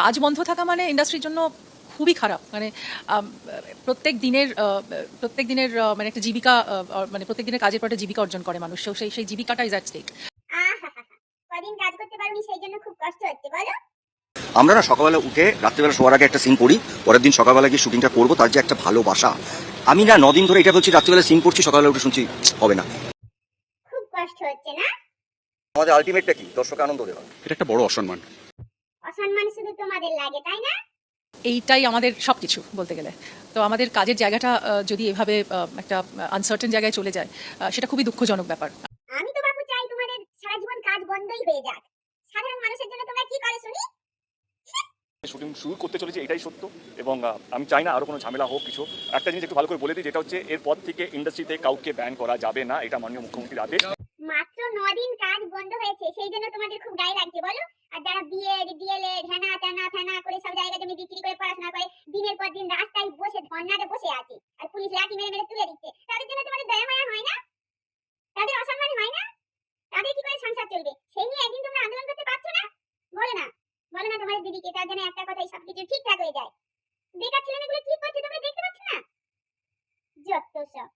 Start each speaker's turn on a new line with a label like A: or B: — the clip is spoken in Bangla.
A: কাজ বন্ধ থাকা মানে ইন্ডাস্ট্রির জন্য খুবই খারাপ। মানে প্রত্যেক দিনের আহ, প্রত্যেক দিনের মানে একটা জীবিকা আহ, মানে প্রত্যেক দিনের কাজের পর একটা জীবিকা অর্জন করে মানুষ। সেই সেই জীবিকাটা ইজ অ্যাট স্টেক
B: কদিন কাজ করতে পারোনি সেই জন্য খুব কষ্ট হচ্ছে বলো।
C: আমরা না সকালবেলা উঠে রাত্রিবেলা শোয়ার আগে একটা সিন করি পরের দিন সকালবেলা গিয়ে শুটিংটা করব তার যে একটা ভালোবাসা আমি না নদিন ধরে এটা বলছি রাত্রিবেলা সিন করছি সকালবেলা উঠে শুনছি হবে না।
B: খুব কষ্ট হচ্ছে না?
C: আমাদের আলটিমেটটা কি? দর্শক আনন্দ দেওয়া।
D: এটা একটা বড় অসম্মান।
B: শুধু তোমাদের লাগে তাই না?
A: এইটাই আমাদের সব কিছু বলতে গেলে। তো আমাদের কাজের জায়গাটা যদি এভাবে একটা আনসার্টেন জায়গায় চলে যায় সেটা খুবই দুঃখজনক ব্যাপার।
B: আমি তো বাপু চাই তোমাদের সারা জীবন কাজ বন্ধই হয়ে যাক। সাধারণ মানুষের জন্য তোমরা কি করে শুনি?
E: শুটিং শুরু করতে চলেছে এটাই সত্য। এবং আমি চাই না আরও কোনো ঝামেলা হোক কিছু। একটা জিনিস একটু ভালো করে বলে দিই যেটা হচ্ছে এরপর থেকে ইন্ডাস্ট্রিতে কাউকে ব্যান করা যাবে না এটা মাননীয় মুখ্যমন্ত্রীর আদেশ
B: মাত্র দিন কাজ বন্ধ হয়েছে সেই জন্য তোমাদের খুব গায়ে লাগছে বলো। আর যারা বিএড ডিএলএড ফ্যানা করে সব জায়গায় জমি বিক্রি করে পড়াশোনা করে, দিনের পর দিন রাস্তায় বসে, ধর্নাতে বসে আছে। আর পুলিশ লাঠি মেরে মেরে তুলে দিচ্ছে। তাদের জন্য তোমাদের দয়া মায়া হয় না? তাদের অসম্মান হয় না? তাদের কি করে সংসার চলবে? সেই নিয়ে একদিন তোমরা আন্দোলন করতে পারছ না? বলো না। বলো না তোমাদের দিদিকে তার জন্য একটা কথাই সবকিছু ঠিকঠাক হয়ে যায়। বেকার ছেলেমেয়েগুলো কি করছে তোমরা দেখতে পাচ্ছ না? যত সব।